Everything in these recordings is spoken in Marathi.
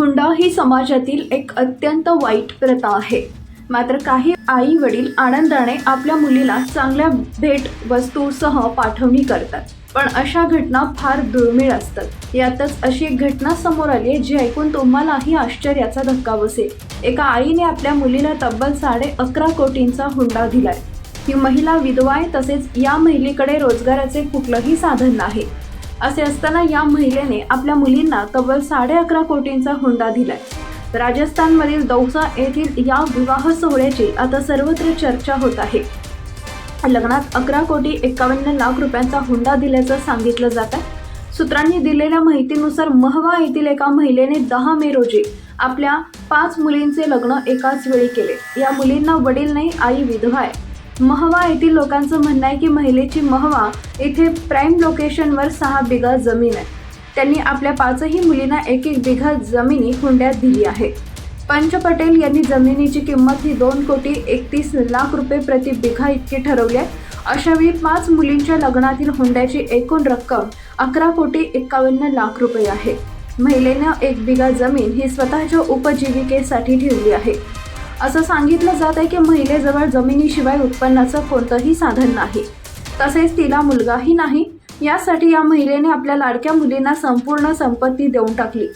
हुंडा ही समाजातील एक अत्यंत वाईट प्रथा आहे. मात्र काही आई वडील आनंदाने आपल्या मुलीला चांगल्या भेट वस्तूसह पाठवणी करतात. पण अशा घटना फार दुर्मिळ असतात. यातच अशी एक घटना समोर आली आहे जी ऐकून तुम्हालाही आश्चर्याचा धक्का बसेल. एका आईने आपल्या मुलीला तब्बल साडे अकरा कोटींचा हुंडा दिलाय. ही महिला विधवा आहे तसेच या महिलेकडे रोजगाराचे कुठलंही साधन नाही. असे असताना या महिलेने आपल्या मुलींना तब्बल साडे अकरा कोटींचा हुंडा दिलाय. राजस्थानमधील दौसा येथील या विवाह सोहळ्याची आता सर्वत्र चर्चा होत आहे. लग्नात अकरा कोटी एकावन्न लाख रुपयांचा हुंडा दिल्याचं सांगितलं जात आहे. सूत्रांनी दिलेल्या माहितीनुसार महवा येथील एका महिलेने दहा मे रोजी आपल्या पाच मुलींचे लग्न एकाच वेळी केले. या मुलींना वडील नाही आई विधवा आहे. महवा येथील लोकांचं म्हणणं आहे की महिलेची महवा येथे प्राईम लोकेशनवर सहा बिघा जमीन आहे. त्यांनी आपल्या पाचही मुलींना एक एक बिघा जमिनी हुंड्यात दिली आहे. पंच पटेल यांनी जमिनीची किंमत ही दोन कोटी एकतीस लाख रुपये प्रति बिघा इतकी ठरवली आहे. अशावेळी पाच मुलींच्या लग्नातील हुंड्याची एकूण रक्कम अकरा कोटी एकावन्न लाख रुपये आहे. महिलेनं एक बिघा जमीन ही स्वतःच्या उपजीविकेसाठी ठेवली आहे. असं सांगितलं जात आहे की महिलेजवळ जमिनीशिवाय उत्पन्नाचं कोणतंही साधन नाही. तसेच तिला मुलगाही नाही. यासाठी या महिलेने आपल्या लाडक्या मुलींना संपूर्ण संपत्ती देऊन टाकली.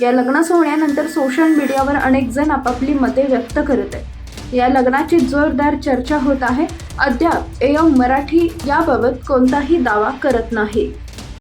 या लग्न सोहळ्यानंतर सोशल मीडियावर अनेक जण आपापली मते व्यक्त करत आहेत. या लग्नाची जोरदार चर्चा होत आहे. अद्याप एयम मराठी याबाबत कोणताही दावा करत नाही.